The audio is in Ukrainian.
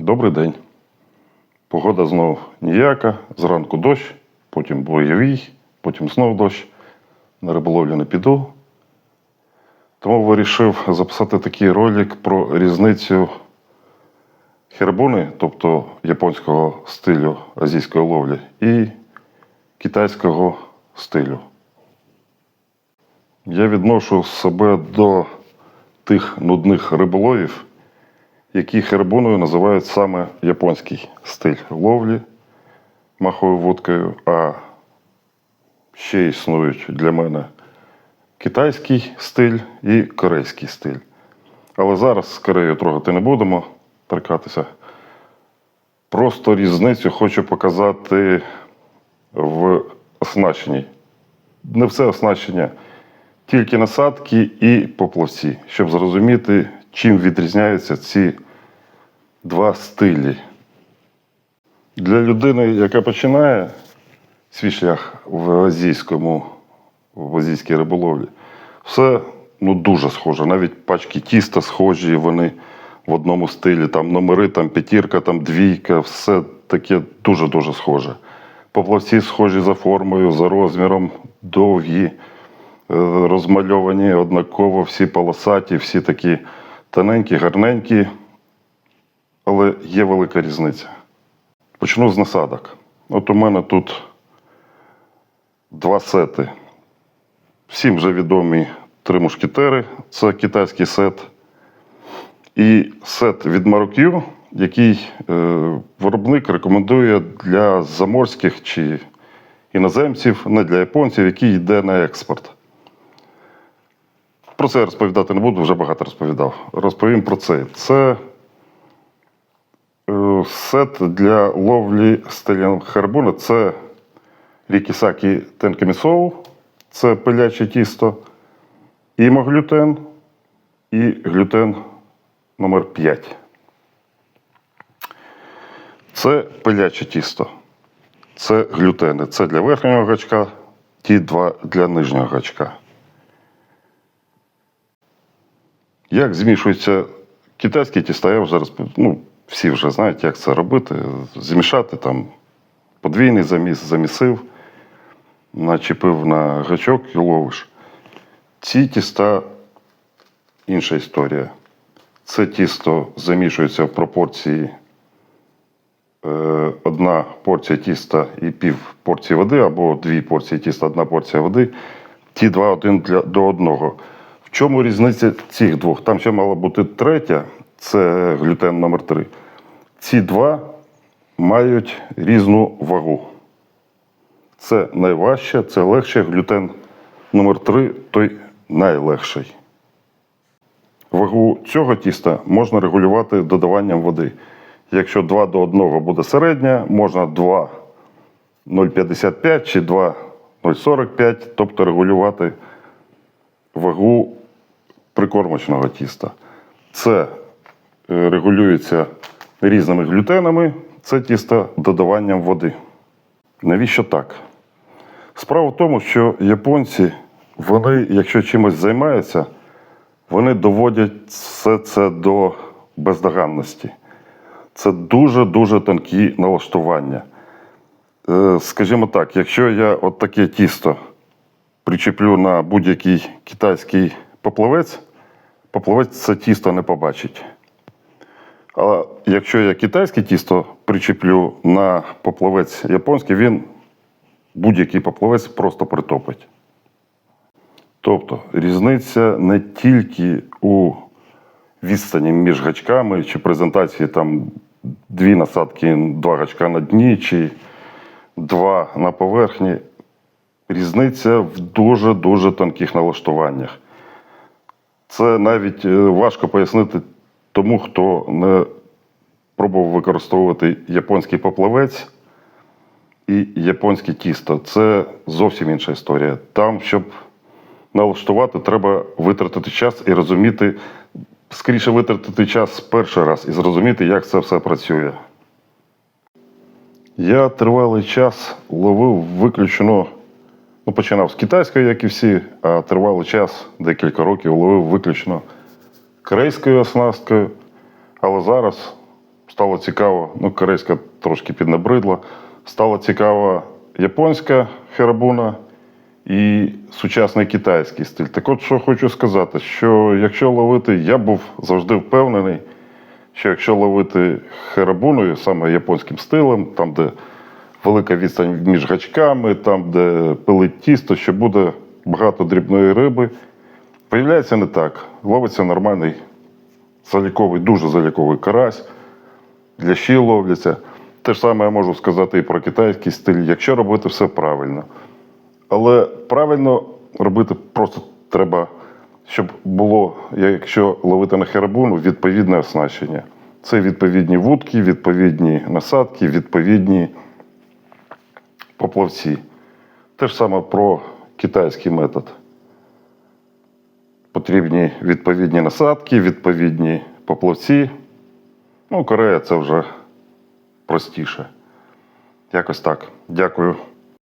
Добрий день. Погода знов ніяка. Зранку дощ, потім бойовий, потім знов дощ. На риболовлю не піду. Тому вирішив записати такий ролик про різницю хербуни, тобто японського стилю азійської ловлі, і китайського стилю. Я відношу себе до тих нудних риболовів, які хербуною називають саме японський стиль ловлі маховою вудкою, а ще існують для мене китайський стиль і корейський стиль. Але зараз з Кореєю трогати не будемо торкатися. Просто різницю хочу показати в оснащенні. Не все оснащення, тільки насадки і поплавці, щоб зрозуміти, чим відрізняються ці два стилі. Для людини, яка починає свій шлях в азійському, в азійській риболовлі, все ну, дуже схоже. Навіть пачки тіста схожі, вони в одному стилі. Там номери, там п'ятірка, там двійка, все таке дуже-дуже схоже. Поплавці схожі за формою, за розміром, довгі, е, розмальовані однаково, всі полосаті, всі такі тоненькі, гарненькі. Але є велика різниця. Почну з насадок. От у мене тут два сети. Всім вже відомі три мушкетери це китайський сет. І сет від Marokyu, який е, виробник рекомендує для заморських чи іноземців, не для японців, який йде на експорт. Про це я розповідати не буду, вже багато розповідав. Розповім про це. Це е, сет для ловлі стилем харбуна. Це Рікісакі Тенкемісоу, це пиляче тісто, імоглютен і глютен номер 5. Це пиляче тісто. Це глютени. Це для верхнього гачка, ті два для нижнього гачка. Як змішується китайське тісто, я вже розп... ну, всі вже знають, як це робити. Змішати там подвійний заміс, замісив, начепив на гачок і ловиш. Ці тіста інша історія. Це тісто замішується в пропорції е, одна порція тіста і пів порції води, або дві порції тіста, одна порція води. Ті два один для, до одного. Чому різниця цих двох? Там ще мала бути третя, це глютен номер 3 Ці два мають різну вагу. Це найважче, це легше. Глютен номер 3 той найлегший. Вагу цього тіста можна регулювати додаванням води. Якщо 2 до 1 буде середня, можна 2,055 чи 2,045, тобто регулювати вагу прикормочного тіста. Це е, регулюється різними глютенами, це тісто додаванням води. Навіщо так? Справа в тому, що японці, вони, якщо чимось займаються, вони доводять все це до бездоганності. Це дуже-дуже тонкі налаштування. Е, Скажімо так, якщо я от таке тісто причеплю на будь-який китайський поплавець, поплавець це тісто не побачить. А якщо я китайське тісто причеплю на поплавець японський, він будь-який поплавець просто притопить. Тобто різниця не тільки у відстані між гачками чи презентації там дві насадки, два гачка на дні, чи два на поверхні. Різниця в дуже-дуже тонких налаштуваннях. Це навіть е, важко пояснити тому, хто не пробував використовувати японський поплавець і японське тісто. Це зовсім інша історія. Там, щоб налаштувати, треба витратити час і розуміти, скоріше витратити час перший раз і зрозуміти, як це все працює. Я тривалий час ловив виключно, ну, починав з китайської, як і всі, а тривалий час, декілька років, ловив виключно корейською оснасткою. Але зараз Стало цікаво, ну, корейська трошки піднабридла. Стало цікаво японська херабуна і сучасний китайський стиль. Так от, що хочу сказати, що якщо ловити, я був завжди впевнений, що якщо ловити херабуною, саме японським стилем, там, де велика відстань між гачками, там, де пилить тісто, що буде багато дрібної риби, виявляється не так. Ловиться нормальний заліковий, дуже заліковий карась, лящі ловляться. Те ж саме я можу сказати і про китайський стиль, якщо робити все правильно. Але правильно робити просто треба, щоб було, якщо ловити на херабуну, відповідне оснащення. Це відповідні вудки, відповідні насадки, відповідні поплавці. Те ж саме про китайський метод. Потрібні відповідні насадки, відповідні поплавці. Ну, Корея це вже простіше. Якось так. Дякую.